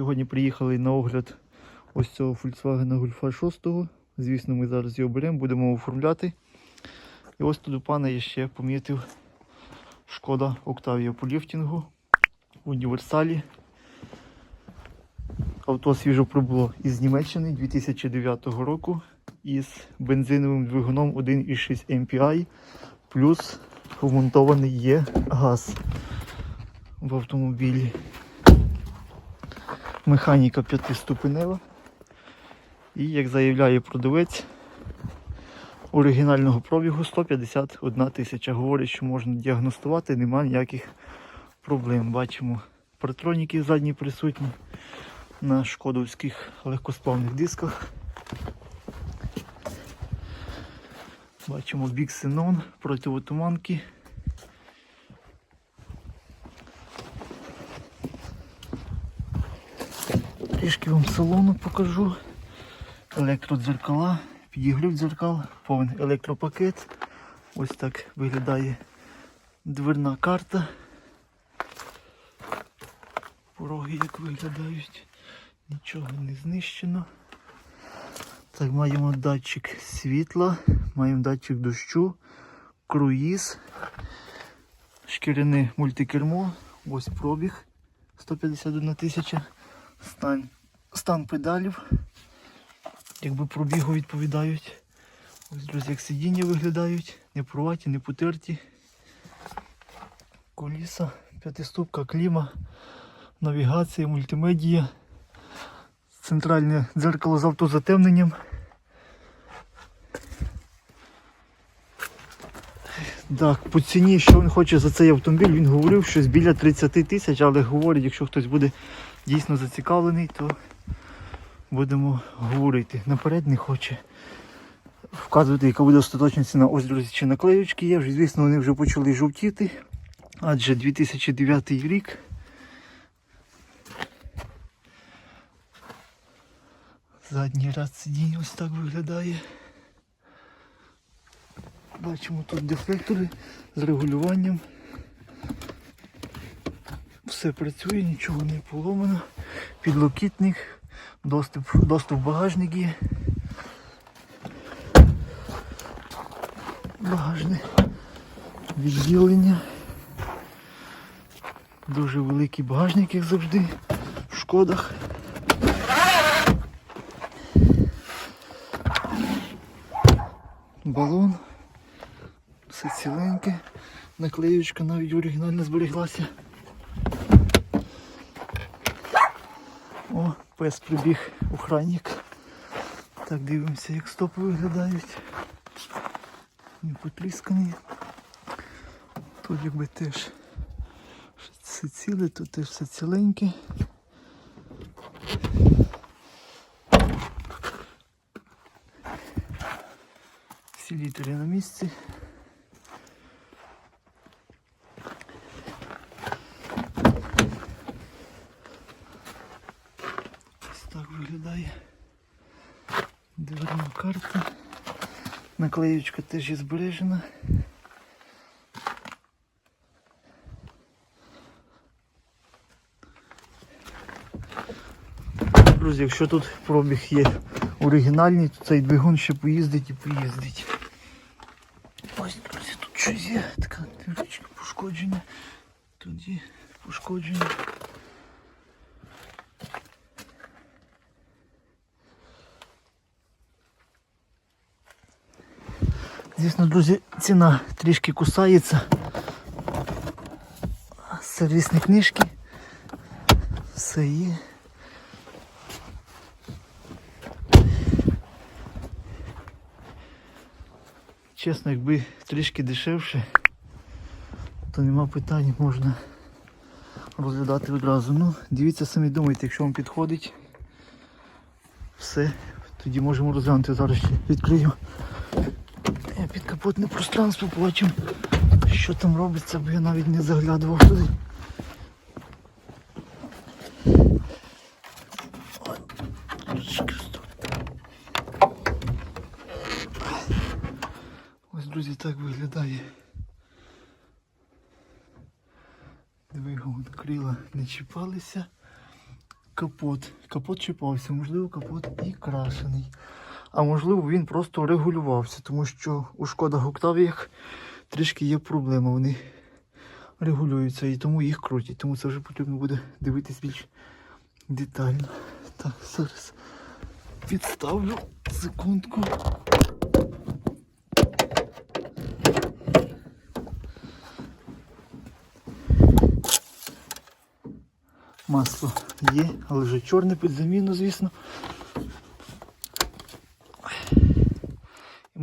Сьогодні приїхали на огляд ось цього Volkswagen Golf 6. Звісно, ми зараз його беремо, будемо оформляти. І ось тут у пана я ще помітив шкода Octavia по ліфтингу в універсалі. Авто свіжо прибуло із Німеччини 2009 року із бензиновим двигуном 1,6 MPI, плюс вмонтований є газ в автомобілі. Механіка п'ятиступенева. І, як заявляє продавець, оригінального пробігу 151 тисяча. Говорить, що можна діагностувати, немає ніяких проблем. Бачимо партроніки задні присутні на шкодовських легкосплавних дисках. Бачимо бік Синон, противотуманки. Трішки вам салону покажу. Електродзеркала, підігрів дзеркал, повний електропакет. Ось так виглядає дверна карта. Пороги як виглядають. Нічого не знищено. Так, маємо датчик світла, маємо датчик дощу, круїз, шкіряне мультикермо, ось пробіг 151 тисяча, стан, стан педалів, якби пробігу відповідають. Ось, друзі, як сидіння виглядають, не порваті, не потерті. Коліса, п'ятиступка, кліма, навігація, мультимедія, центральне дзеркало з автозатемненням. Так, по ціні, що він хоче за цей автомобіль, він говорив щось біля 30 тисяч, але говорить, якщо хтось буде дійсно зацікавлений, то будемо говорити. Наперед не хоче вказувати, яка буде остаточна ціна. Ось, чи наклеючки є, вже, звісно, вони вже почали жовтіти, адже 2009 рік. Задній ряд сидінь ось так виглядає. Бачимо тут дефлектори з регулюванням. Все працює, нічого не поломано. Підлокітник, доступ, доступ в багажник є. Багажне відділення. Дуже великий багажник, як завжди, в шкодах. Балон. Все ціленьке. Наклеючка навіть оригінально збереглася. Пес прибіг охранник. Так, дивимося, як стопи виглядають. Не потріскані. Тут якби теж все ціле, тут теж все ціленьке. Всі літери на місці. Ось так виглядає дверна карта. Наклеючка теж є збережена. Друзі, якщо тут пробіг є оригінальний, то цей двигун ще поїздить і поїздить. Ось, друзі, тут щось є, така трішечка пошкодження. Є пошкодження. Звісно, друзі, ціна трішки кусається. Сервісні книжки. Все є. Чесно, якби трішки дешевше, то нема питань, можна розглядати одразу. Ну, дивіться самі думайте, якщо вам підходить, все, тоді можемо розглянути. Зараз ще відкрию Я пространство, побачимо, що там робиться, бо я навіть не заглядував туди. Ось, друзі, так виглядає. Двигун крила не чіпалися. капот. Капот чіпався, можливо, капот і крашений. А можливо, він просто регулювався, тому що у шкодах Октавіях трішки є проблема. Вони регулюються і тому їх крутять. Тому це вже потрібно буде дивитись більш детально. Так, зараз підставлю секундку. Масло є, але вже чорне під заміну, звісно.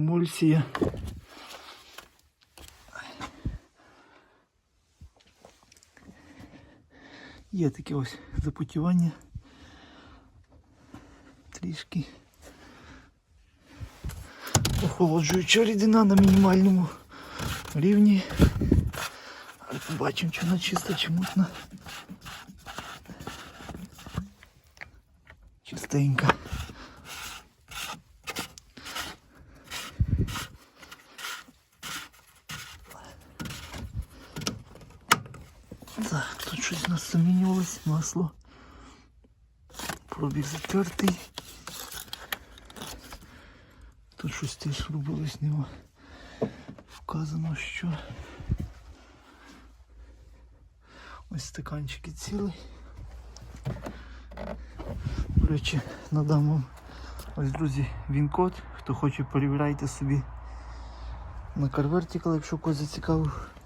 Емульсія. Є таке ось запотівання. Трішки. Охолоджуюча рідина на мінімальному рівні. Але побачимо, чи вона чиста, чи мутна. Чистенька. Замінювалось, масло. Пробіг затертий. Тут щось теж робилось нього. Вказано, що ось стаканчики цілий. До речі, надам вам ось, друзі, він-код. Хто хоче, перевіряйте собі на CarVertical, якщо когось зацікавив.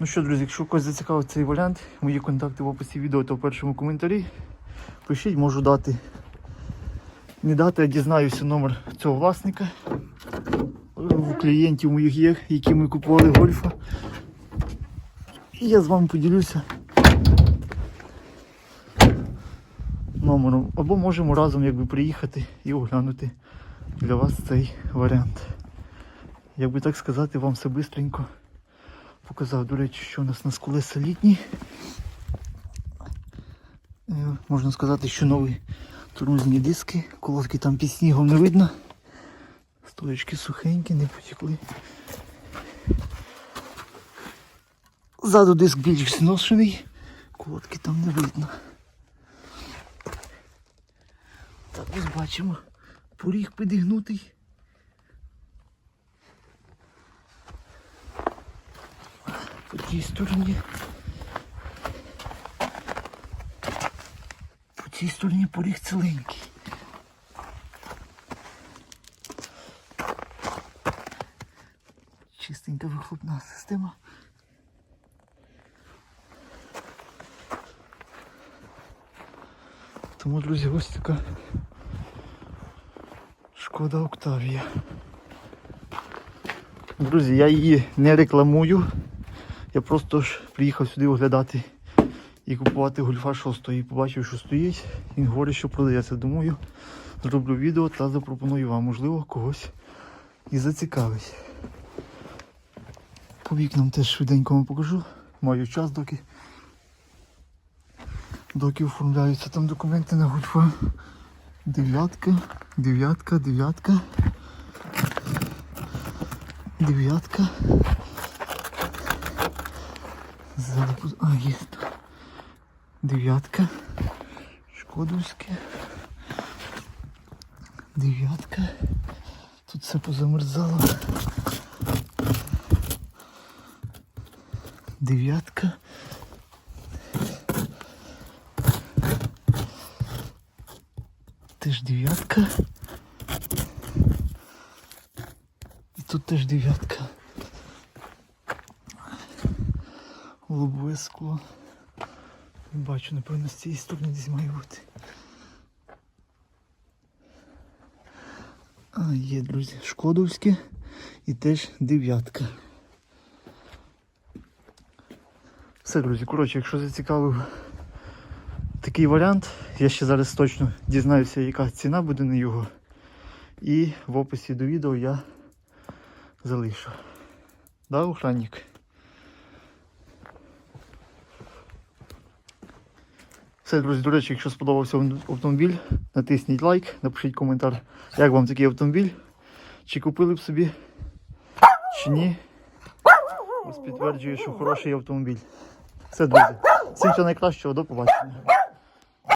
Ну що, друзі, якщо когось зацікавив цей варіант, мої контакти в описі відео та в першому коментарі. Пишіть, можу дати. Не дати, а дізнаюся номер цього власника. У клієнтів моїх є, які ми купували гольфа. І я з вами поділюся номером. Або можемо разом якби приїхати і оглянути для вас цей варіант. Як би так сказати, вам все бистренько показав, до речі, що у нас на колеса літні. Е, Можна сказати, що нові тормозні диски, колодки там під снігом не видно. Стоечки сухенькі, не потекли. Ззаду диск більш зношений, колодки там не видно. Так, ось бачимо. Поріг підігнутий. По тій стороні. По цій стороні поріг ціленький. Чистенька вихлопна система. Тому, друзі, ось така шкода Октавія. Друзі, я її не рекламую. Я просто ж приїхав сюди оглядати і купувати гольфа 6 і побачив, що стоїть. Він говорить, що продається. Думаю, зроблю відео та запропоную вам, можливо, когось і зацікавить. По вікнам теж швиденько вам покажу. Маю час, доки, доки оформляються там документи на гольфа. Дев'ятка, дев'ятка, дев'ятка. Дев'ятка. Пуз- А, є. Дев'ятка. Шкодовське. Дев'ятка. Тут все позамерзало. Дев'ятка. Теж дев'ятка. І тут теж дев'ятка. Лобове скло. Бачу, напевно, з цієї сторони десь має бути. А, є, друзі, Шкодовське і теж дев'ятка. Все, друзі, коротше, якщо зацікавив такий варіант, я ще зараз точно дізнаюся, яка ціна буде на його. І в описі до відео я залишу. Да, охранник? Все, друзі, до речі, якщо сподобався автомобіль, натисніть лайк, напишіть коментар, як вам такий автомобіль. Чи купили б собі, чи ні. Ось підтверджую, що хороший автомобіль. Все, друзі. Всім всього найкращого, до побачення.